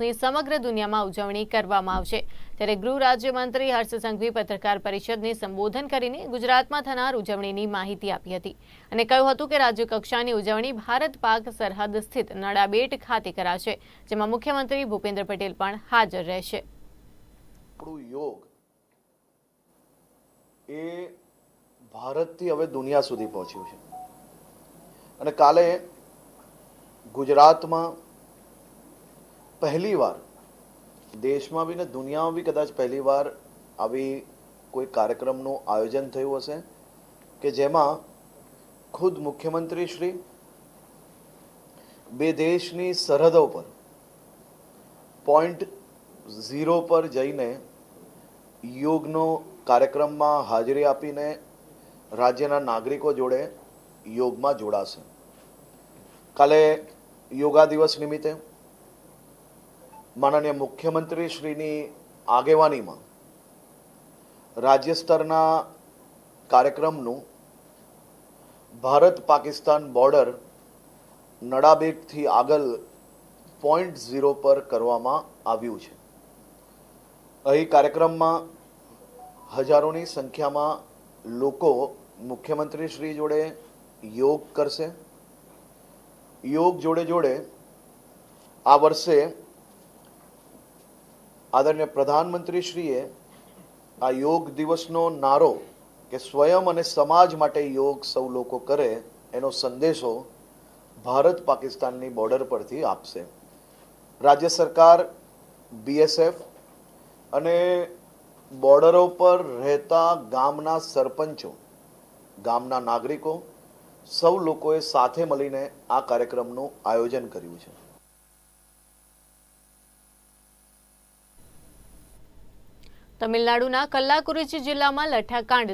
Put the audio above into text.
ની સમગ્ર દુનિયામાં ઉજવણી કરવામાં આવશે. ત્યારે ગૃહ રાજ્યમંત્રી હર્ષ સંઘવી પત્રકાર પરિષદને સંબોધન કરીને ગુજરાતમાં થનાર ઉજવણીની માહિતી આપી હતી અને કહ્યું હતું કે રાજ્યકક્ષાની ઉજવણી ભારત પાક સરહદ સ્થિત નડાબેટ ખાતે કરાશે, જેમાં મુખ્યમંત્રી ભૂપેન્દ્ર પટેલ પણ હાજર રહેશે. ભારતથી હવે દુનિયા સુધી પહોંચ્યું છે. અને કાલે ગુજરાતમાં પહેલીવાર દેશમાં બી ને દુનિયામાં બી કદાચ પહેલીવાર આવી કોઈ કાર્યક્રમનું આયોજન થયું હશે કે જેમાં ખુદ મુખ્યમંત્રી શ્રી બે દેશની સરહદો પર પોઈન્ટ ઝીરો પર જઈને યોગનો કાર્યક્રમમાં હાજરી આપીને રાજ્યના નાગરિકો જોડે યોગમાં જોડાશે. કાલે યોગા દિવસ નિમિત્તે માનનીય મુખ્યમંત્રી શ્રીની આગેવાનીમાં રાજ્ય સ્તરના કાર્યક્રમનું ભારત પાકિસ્તાન બોર્ડર નડાબેટથી આગળ પોઈન્ટ ઝીરો પર કરવામાં આવ્યું છે. અહીં કાર્યક્રમમાં હજારોની સંખ્યામાં લોકો મુખ્યમંત્રી શ્રી જોડે યોગ કરશે. યોગ જોડે જોડે આ વર્ષે આદરણીય પ્રધાનમંત્રીશ્રીએ આ યોગ દિવસનો નારો કે સ્વયં અને સમાજ માટે યોગ સૌ લોકો કરે એનો સંદેશો ભારત પાકિસ્તાનની બોર્ડર પરથી આપશે. રાજ્ય સરકાર બીએસએફ અને બોર્ડરો પર રહેતા ગામના સરપંચો, ગામના નાગરિકો સૌ લોકોએ સાથે મળીને આ કાર્યક્રમનું આયોજન કર્યું છે. તમિલનાડુના કલ્લાકુરિચી જિલ્લામાં લઠ્ઠાકાંડ